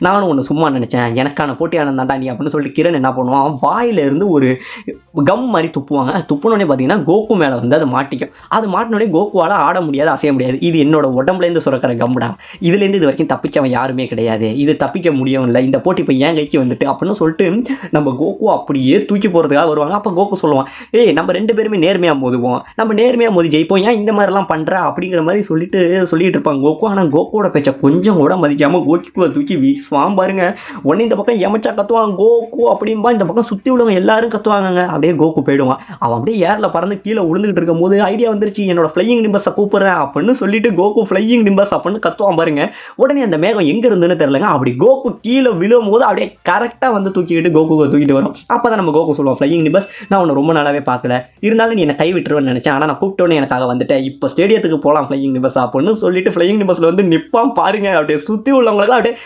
நானும் ஒன்று சும்மா நினச்சேன். எனக்கான போட்டியாளன் தாண்டா நீ அப்படின்னு சொல்லிட்டு கிரண் என்ன பண்ணுவான்? வாயிலிருந்து ஒரு கம் மாதிரி துப்புவாங்க. அது துப்புனோடனே பார்த்தீங்கன்னா கோகு மேலே வந்து அது மாட்டிக்கும். அது மாட்டினோடனே கோகுவால் ஆட முடியாது அசைய முடியாது. இது என்னோட உடம்புலேருந்து சுரக்கிற கம்டா இதுலேருந்து இது வரைக்கும் தப்பிச்சவன் யாருமே கிடையாது. இது தப்பிக்க முடியவும் இல்லை. இந்த போட்டி இப்போ ஏன் கைக்கு வந்துட்டு அப்படின்னு சொல்லிட்டு நம்ம கோகு அப்படியே தூக்கி போகிறதுக்காக வருவாங்க. அப்போ கோகு சொல்லுவான் ஏய் நம்ம ரெண்டு பேருமே நேர்மையாக மோதுவோம். நம்ம நேர்மையாக மோதி ஜெயிப்போம். ஏன் இந்த மாதிரிலாம் பண்ணுற அப்படிங்கிற மாதிரி சொல்லிட்டு சொல்லிட்டு இருப்பாங்க கோகு ஆனால் கோகுவோட பேச்சை கொஞ்சம் கூட மதிக்காமல் கோகிக்குவை தூக்கி வீசுவான் பாருங்க. உடனே இந்த பக்கம் எமச்சா கத்துவாங்க கோகு அப்படின்பா இந்த பக்கம் சுற்றி உள்ளவங்க எல்லாரும் கத்துவாங்க அப்படியே கோகு போயிடுவான். அவன் அப்படியே ஏரில் பறந்து கீழே விழுந்துகிட்டு இருக்கும் போது ஐடியா வந்துருச்சு என்னோட ஃப்ளையிங் நிம்பர்ஸை கூப்பிட்றேன் அப்படின்னு சொல்லிட்டு கோகு ஃப்ளையிங் நிம்பர்ஸ் அப்படின்னு கத்துவான் பாருங்க. உடனே அந்த மேகம் எங்கே இருந்துன்னு தெரிலங்க அப்படி கோகு கீழே விழும் போது அப்படியே கரெக்டாக வந்து தூக்கிக்கிட்டு கோகுவை தூக்கிட்டு வரும். அப்போ தான் நம்ம கோகு சொல்லுவோம் ஃப்ளையிங் நிம்பர்ஸ் நான் உன்னை ரொம்ப நாளாவே பார்க்கல. இருந்தாலும் நீ என்னை கை விட்டுருவேன்னு நினச்சேன். ஆனால் நான் கூப்பிட்டோன்னே எனக்காக வந்துட்டேன். இப்போ ஸ்டேடியத்துக்கு போகலாம் ஃப்ளையிங் நிம்பர்ஸ் அப்படின்னு சொல்லிட்டு ஃப்ளையிங் நிம்பர்ஸில் வந்து நிற்பான் பாருங்க. அப்படியே சுற்றி உள்ளவங்களுக்கு அப்படியே